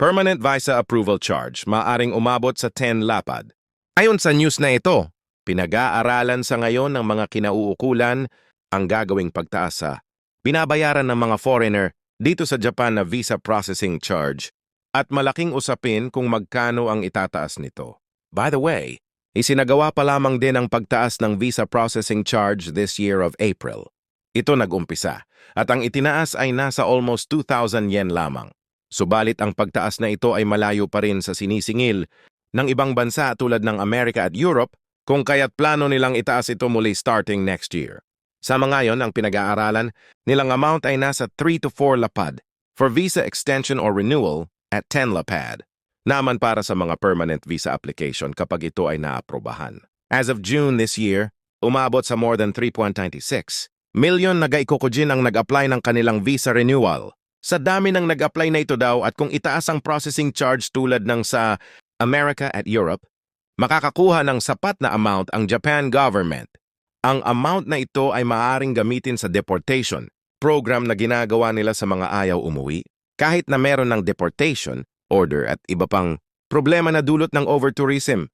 Permanent visa approval charge maaring umabot sa 10 lapad. Ayon sa news na ito, pinag-aaralan sa ngayon ng mga kinauukulan ang gagawing pagtaas sa binabayaran ng mga foreigner dito sa Japan na visa processing charge at malaking usapin kung magkano ang itataas nito. By the way, isinagawa pa lamang din ang pagtaas ng visa processing charge this year of April. Ito nag-umpisa at ang itinaas ay nasa almost 2,000 yen lamang. Subalit ang pagtaas na ito ay malayo pa rin sa sinisingil ng ibang bansa tulad ng Amerika at Europe kung kaya't plano nilang itaas ito muli starting next year. Sa mga yon, ang pinag-aaralan, nilang amount ay nasa 3 to 4 lapad for visa extension or renewal at 10 lapad. Naman para sa mga permanent visa application kapag ito ay naaprobahan. As of June this year, umabot sa more than 3.96 million nagaikokojin ang nag-apply ng kanilang visa renewal. Sa dami ng nag-apply na ito daw at kung itaas ang processing charge tulad ng sa America at Europe, makakakuha ng sapat na amount ang Japan government. Ang amount na ito ay maaaring gamitin sa deportation, program na ginagawa nila sa mga ayaw umuwi, kahit na meron ng deportation, order at iba pang problema na dulot ng overtourism.